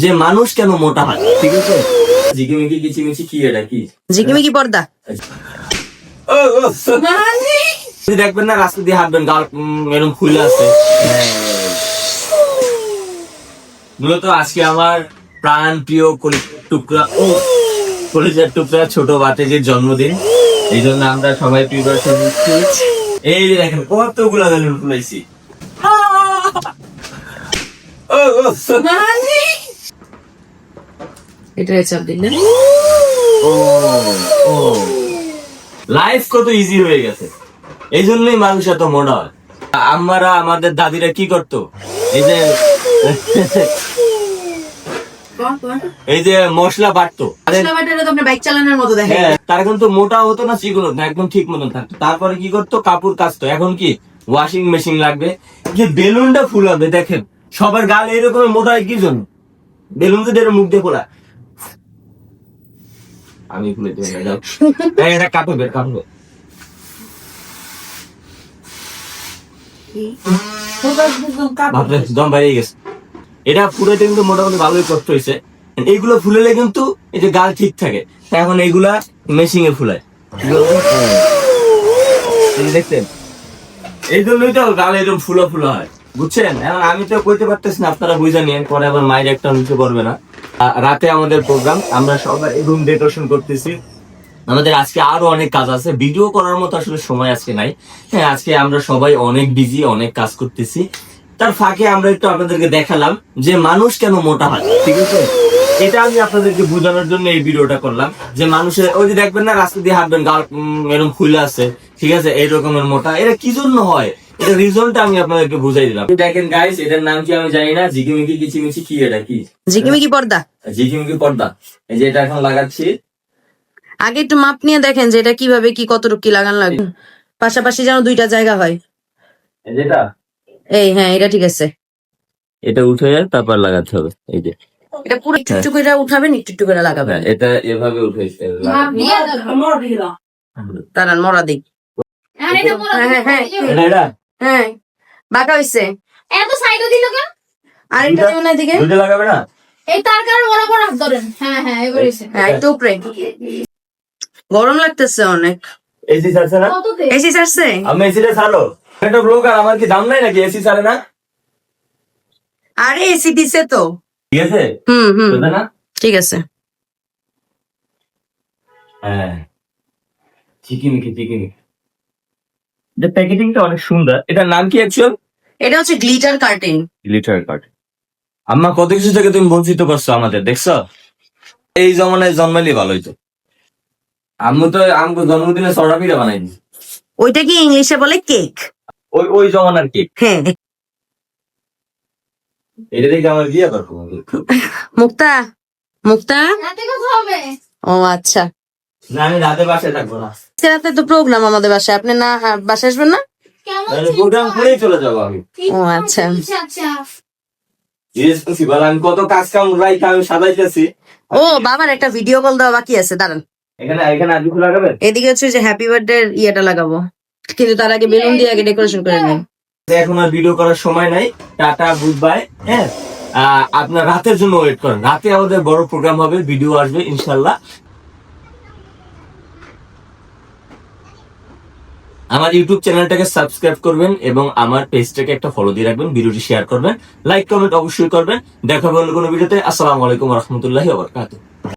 যে মানুষ কেন মোটা হয়? ঠিক আছে? ঝিকিমিকি কিচিমিচি কি এটা কি? ঝিকিমিকি পর্দা। দেখবেন না রাস্তা দিয়ে হাঁটবেন গাল এরকম ফুলে আছে। মূলত আজকে আমার প্রাণ প্রিয় টুকরা ও কলিজার টুকরা ছোট বাতেজের জন্মদিন। এই জন্য আমরা সবাই প্রিপারেশন নিচ্ছি। এই যে দেখেন কতগুলো বেলুন ফুলাইছি। ও, ও, এটা চাপ দিলে লাইফ কত ইজি হয়ে গেছে। এই জন্যই মানুষ এত মোটা হয়। আমরা আমাদের দাদিরা কি করতো? এই যে এই যে মশলা বাটতো। বাইক চালানোর মতো দেখে হ্যাঁ, তারা কিন্তু মোটা হতো না চিকন হতো না, একদম ঠিক মতন থাকতো। তারপরে কি করতো? কাপড় কাচতো। এখন কি ওয়াশিং মেশিন লাগবে। যে বেলুনটা ফুলাবে দেখেন। সবার গাল এরকম মোটা হয় কি জন্য? বেলুন তো মুখ দিয়ে ফোলা আমি খুলে দিই না, যাও। এই, এটা কাটো বের। বাপরে দম বাইরে গেছে। এটা ফুলাইতে কিন্তু মোটামুটি ভালোই কষ্ট হয়েছে। এইগুলো ফুলেলে কিন্তু এই যে গাল ঠিক থাকে এখন এইগুলা মেশিং এ ফুলায় দেখছেন? এই জন্যই তো গাল এরকম ফুলো ফুলো হয়। বুঝছেন? এখন আমি তো কইতে পারতেছি না, আপনারা বুঝে নিন পরে আবার মায়ের একটা নিচে করবে না। রাতে আমাদের প্রোগ্রাম আমরা সবাই রুম ডেকোরেশন করতেছি। আমাদের আজকে আরও অনেক কাজ আছে। ভিডিও করার মতো আসলে সময় আজকে নাই। হ্যাঁ আজকে আমরা সবাই অনেক বিজি অনেক কাজ করতেছি। তার ফাঁকে আমরা একটু আপনাদেরকে দেখালাম যে মানুষ কেন মোটা হয়, ঠিক আছে? এটা আমি আপনাদেরকে বোঝানোর জন্য এই ভিডিওটা করলাম, যে মানুষের, ওই যে দেখবেন না, রাস্তা দিয়ে হাঁটবেন, গাল এরকম খুলে আছে, ঠিক আছে? এই রকমের মোটা। এটা কি জন্য হয়? এটা রিজনটা আমি আপনাদেরকে বুঝাই দিলাম। দেখেন গাইস এটার নাম কি আমি জানি না। ঝিকিমিকি কিচিমিচি কি এটা কি? ঝিকিমিকি পর্দা। ঝিকিমিকি পর্দা। এই যে এটা এখন লাগাচ্ছি। আগে একটু মাপ নিয়ে দেখেন যে এটা কীভাবে কি কতটুকু কি লাগান লাগবে পাশাপাশি যেন দুইটা জায়গা হয়। এই যেটা এই হ্যাঁ এটা ঠিক আছে। এটা উঠে যায় তারপর লাগাতে হবে। এই যে। এটা পুরো একটু একটু করে উঠাবেন একটু একটু করে লাগাবেন। হ্যাঁ, এটা এভাবে উঠেছে দাঁড়ান মরা দিক হ্যাঁ হ্যাঁ হ্যাঁ বাঁকা হইছে। এত সাইডও দিল কেন? আরেকটা এদিকে। লাগাবে না? এই তার কারণ ওরা বড় হাত ধরেন। হ্যাঁ হ্যাঁ এবার এসে হ্যাঁ একটু উপরে। গরম লাগতেছে অনেক। এসি ছাড়ছে না? এসি ছাড়ছে? আমি এসিটা ছাড়ো। ব্লগার আমার কি দাম নাই নাকি? এসি ছাড়ে না? আরে এসি দিছে তো। ঠিক আছে? হুম হুম। না? ঠিক আছে। হ্যাঁ। চিকিমিকি চিকিমিকি। এটা প্যাকেটিংটা অনেক সুন্দর। এটার নাম কি অ্যাকচুয়াল এটা হচ্ছে গ্লিটার কার্টেন লিটার কার্ড আম্মা কত কিছু থেকে তুমি বঞ্চিত করছ আমাদের দেখছ? এই জমানায় জন্মাইলে ভালো হইতো। আম্মু তো আমগো জন্মদিনে সরা পিঠা বানাই দিছে। ওইটা কি ইংলিশে বলে কেক ওই ওই জমানার কেক হ্যাঁ। এটা দেখে আমার বিয়ে করব মুক্তা মুক্তা? ও আচ্ছা। না আমি রাতে বাসায় থাকব না। আজকে রাতে তো প্রোগ্রাম আমাদের বাসায়। আপনি না বাসায় আসবেন না? কেমন প্রোগ্রাম করেই চলে যাব আমি। ও আচ্ছা। আচ্ছা আচ্ছা আমি কত কাজ কাম রাইখা আমি সাজাইতেছি। ও বাবার একটা ভিডিও কল দেওয়া বাকি আছে দাঁড়ান। এখানে এখানে আজু লাগাবে এদিকে হচ্ছে যে হ্যাপি বার্থডে ইয়েটা লাগাবো। কিন্তু তার আগে বেলুন দিয়ে আগে ডেকোরেশন করে নিন এখন আর ভিডিও করার সময় নাই। টাটা গুড বাই হ্যাঁ? আহ, আপনার রাতের জন্য ওয়েট করেন। রাতে আমাদের বড় প্রোগ্রাম হবে ভিডিও আসবে ইনশাল্লাহ। আমার ইউটিউব চ্যানেলটাকে সাবস্ক্রাইব করবেন এবং আমার পেজটাকে একটা ফলো দিয়ে রাখবেন, ভিডিওটি শেয়ার করবেন লাইক কমেন্ট অবশ্যই করবেন। দেখা হবে অন্য কোনো ভিডিওতে আসসালামু আলাইকুম রহমতুল্লাহি